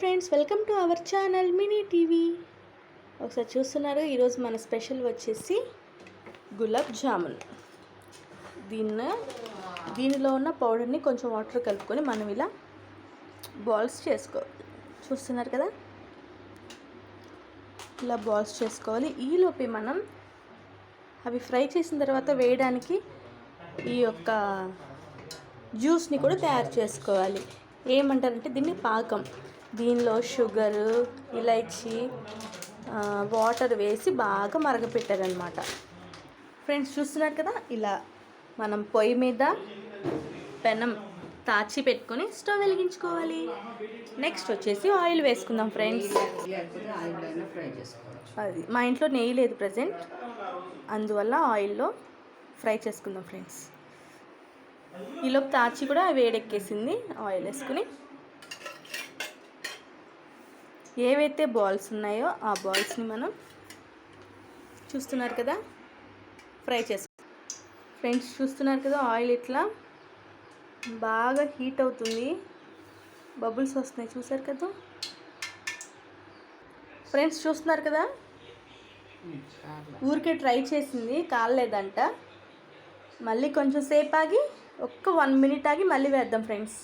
Friends welcome to our channel mini TV. ఒకసారి చూస్తున్నారు ఈరోజు మన స్పెషల్ వచ్చేసి గులాబ్ జామున్. దీన్ని దీనిలో ఉన్న పౌడర్ని కొంచెం వాటర్ కలుపుకొని మనం ఇలా బాల్స్ చేసుకోవాలి చూస్తున్నారు కదా? ఇలా బాల్స్ చేసుకోవాలి. ఈలోపే మనం అవి ఫ్రై చేసిన తర్వాత వేయడానికి ఈ యొక్క జ్యూస్ని కూడా తయారు చేసుకోవాలి. ఏమంటారంటే దీన్ని పాకం. దీనిలో షుగరు ఇలైచి వాటర్ వేసి బాగా మరగపెట్టారనమాట ఫ్రెండ్స్ చూస్తున్నారు కదా ఇలా మనం పొయ్యి మీద పెనం తాచి పెట్టుకొని స్టవ్ వెలిగించుకోవాలి. నెక్స్ట్ వచ్చేసి ఆయిల్ వేసుకుందాం ఫ్రెండ్స్. అది మా ఇంట్లో నెయ్యి లేదు ప్రజెంట్. అందువల్ల ఆయిల్లో ఫ్రై చేసుకుందాం ఫ్రెండ్స్. ఈలోపు తాచి కూడా వేడెక్కేసింది. ఆయిల్ వేసుకుని ఏవైతే బాల్స్ ఉన్నాయో ఆ బాల్స్ని మనం చూస్తున్నారు కదా? ఫ్రై చేస్తాం ఫ్రెండ్స్ చూస్తున్నారు కదా ఆయిల్ ఇట్లా బాగా హీట్ అవుతుంది. బబుల్స్ వస్తున్నాయి చూసారు కదా? ఫ్రెండ్స్ చూస్తున్నారు కదా? ఊరికే ట్రై చేసింది కాలేదంట మళ్ళీ కొంచెం సేపు ఆగి ఒక్క వన్ మినిట్ ఆగి మళ్ళీ వేద్దాం ఫ్రెండ్స్.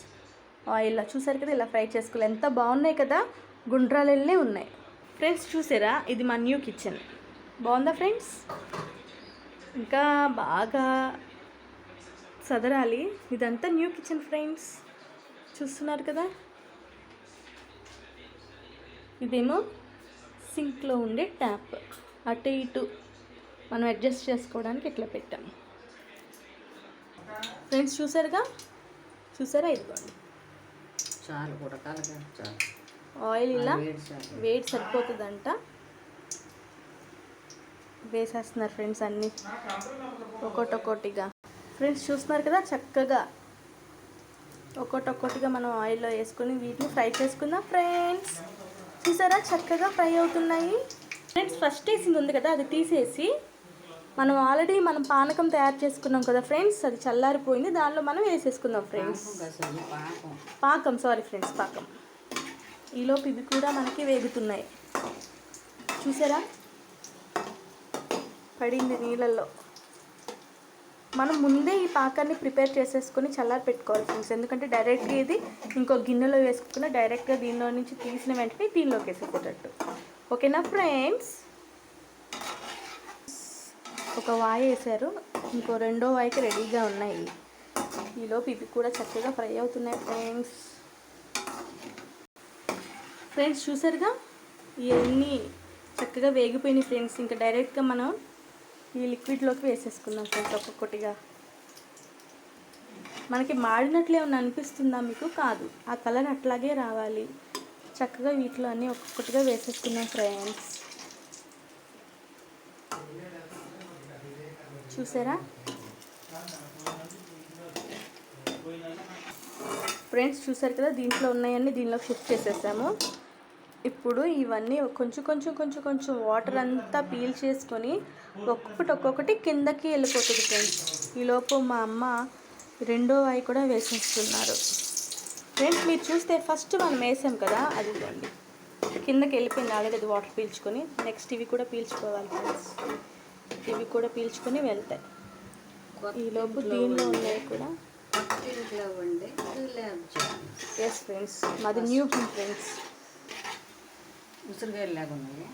ఆయిల్లో చూసారు కదా ఇలా ఫ్రై చేసుకోవాలి. ఎంత బాగున్నాయి కదా? గుండ్రాలు వెళ్ళే ఉన్నాయి. ఫ్రెండ్స్ చూసారా? ఇది మా న్యూ కిచెన్. బాగుందా ఫ్రెండ్స్? ఇంకా బాగా సదరాలి. ఇదంతా న్యూ కిచెన్ ఫ్రెండ్స్. చూస్తున్నారు కదా? ఇదేమో సింక్లో ఉండే ట్యాప్. అటు ఇటు మనం అడ్జస్ట్ చేసుకోవడానికి ఇట్లా పెట్టాం. ఫ్రెండ్స్ చూసారుగా? చూసారా ఇదిగోండి. చాలు చాలు. ఆయిల్ ఇలా వేడి సరిపోతుందంట. వేసేస్తున్నారు ఫ్రెండ్స్ అన్నీ. ఒక్కొక్కటిగా. ఫ్రెండ్స్ చూస్తున్నారు కదా చక్కగా. ఒక్కొక్కటిగా మనం ఆయిల్లో వేసుకొని వీటిని ఫ్రై చేసుకుందాం ఫ్రెండ్స్. చూసారా చక్కగా ఫ్రై అవుతున్నాయి. ఫ్రెండ్స్ ఫస్ట్ వేసింది ఉంది కదా అది తీసేసి మనం ఆల్రెడీ మనం పానకం తయారు చేసుకున్నాం కదా ఫ్రెండ్స్ అది చల్లారిపోయింది. దానిలో మనం వేసేసుకుందాం ఫ్రెండ్స్. పాకం. సారీ ఫ్రెండ్స్ పాకం. ఈలోపు ఇవి కూడా మనకి వేగుతున్నాయి. చూసారా? పడింది నీళ్ళల్లో. మనం ముందే ఈ పాకాన్ని ప్రిపేర్ చేసేసుకొని చల్లారి పెట్టుకోవాలి ఫ్రెండ్స్. ఎందుకంటే డైరెక్ట్గా ఇది ఇంకో గిన్నెలో వేసుకున్న డైరెక్ట్గా దీనిలో నుంచి తీసిన వెంటనే దీనిలోకి వేసేటట్టు ఓకేనా ఫ్రెండ్స్? ఒక వాయి వేసారు ఇంకో రెండో వాయికి రెడీగా ఉన్నాయి. ఈలోపు ఇవి కూడా చక్కగా ఫ్రై అవుతున్నాయి ఫ్రెండ్స్. ఫ్రెండ్స్ చూసారుగా? ఇవన్నీ చక్కగా వేగిపోయినాయి ఫ్రెండ్స్. ఇంకా డైరెక్ట్గా మనం ఈ లిక్విడ్లోకి వేసేసుకుందాం ఫ్రెండ్స్ ఒక్కొక్కటిగా. మనకి మాడినట్లు ఏమైనా అనిపిస్తుందా మీకు? కాదు. ఆ కలర్ అట్లాగే రావాలి. చక్కగా వీటిలో అన్నీ ఒక్కొక్కటిగా వేసేసుకున్నాం ఫ్రెండ్స్. చూసారా? ఫ్రెండ్స్ చూసారు కదా? దీంట్లో ఉన్నాయన్నీ దీనిలోకి షిఫ్ట్ చేసేసాము. ఇప్పుడు ఇవన్నీ కొంచెం కొంచెం కొంచెం కొంచెం వాటర్ అంతా పీల్ చేసుకొని ఒక్కొక్కటి ఒక్కొక్కటి కిందకి వెళ్ళిపోతుంది ఫ్రెండ్స్ ఈలోపు మా అమ్మ రెండో వాయి కూడా వేసేస్తున్నారు. ఫ్రెండ్స్ మీరు చూస్తే ఫస్ట్ మనం వేసాం కదా అది ఇదిగోండి. కిందకి వెళ్ళిపోయింది ఆల్రెడీ అది వాటర్ పీల్చుకొని. నెక్స్ట్ ఇవి కూడా పీల్చుకోవాలి ఫ్రెండ్స్ ఇవి కూడా పీల్చుకొని వెళ్తాయి. ఈలోపు దీనిలో ఉన్నాయి కూడా. ఎస్ ఫ్రెండ్స్ మాది న్యూ ఫ్రెండ్స్ ఉసిరికాయలు లేకున్నాయి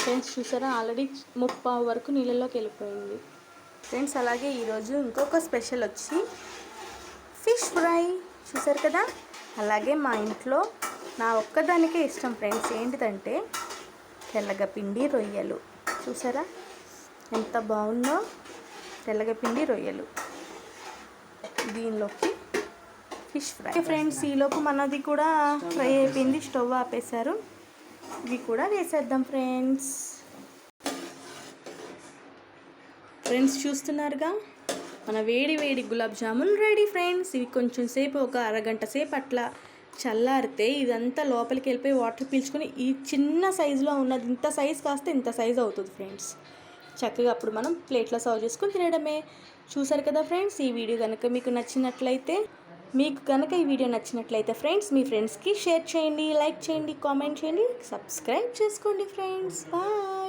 ఫ్రెండ్స్ చూసారా? ఆల్రెడీ ముప్పావు వరకు నీళ్ళలోకి వెళ్ళిపోయింది. ఫ్రెండ్స్ అలాగే ఈరోజు ఇంకొక స్పెషల్ వచ్చి ఫిష్ ఫ్రై. చూసారు కదా? అలాగే మా ఇంట్లో నా ఒక్కదానికే ఇష్టం ఫ్రెండ్స్. ఏంటిదంటే తెల్లగపిండి రొయ్యలు. చూసారా? ఎంత బాగుందో తెల్లగపిండి రొయ్యలు. దీనిలోకి ఫిష్ ఫ్రై ఫ్రెండ్స్ ఈలోపు మనది కూడా ఫ్రై అయిపోయింది స్టవ్ ఆపేశారు. ఇవి కూడా వేసేద్దాం ఫ్రెండ్స్. ఫ్రెండ్స్ చూస్తున్నారుగా? మన వేడి వేడి గులాబ్ జామున్ రెడీ ఫ్రెండ్స్. ఇవి కొంచెం సేపు ఒక అరగంట సేపు అట్లా చల్లారితే ఇదంతా లోపలికి వెళ్ళిపోయి వాటర్ పీల్చుకొని ఈ చిన్న సైజులో ఉన్నది ఇంత సైజ్ కాస్తే ఇంత సైజ్ అవుతుంది ఫ్రెండ్స్. చక్కగా అప్పుడు మనం ప్లేట్లో సర్వ్ చేసుకొని తినడమే. చూసారు కదా ఫ్రెండ్స్ ఈ వీడియో కనుక మీకు నచ్చినట్లయితే మీకు కనుక ఈ వీడియో నచ్చినట్లయితే ఫ్రెండ్స్ మీ ఫ్రెండ్స్కి షేర్ చేయండి లైక్ చేయండి కామెంట్ చేయండి సబ్స్క్రైబ్ చేసుకోండి ఫ్రెండ్స్. బాయ్.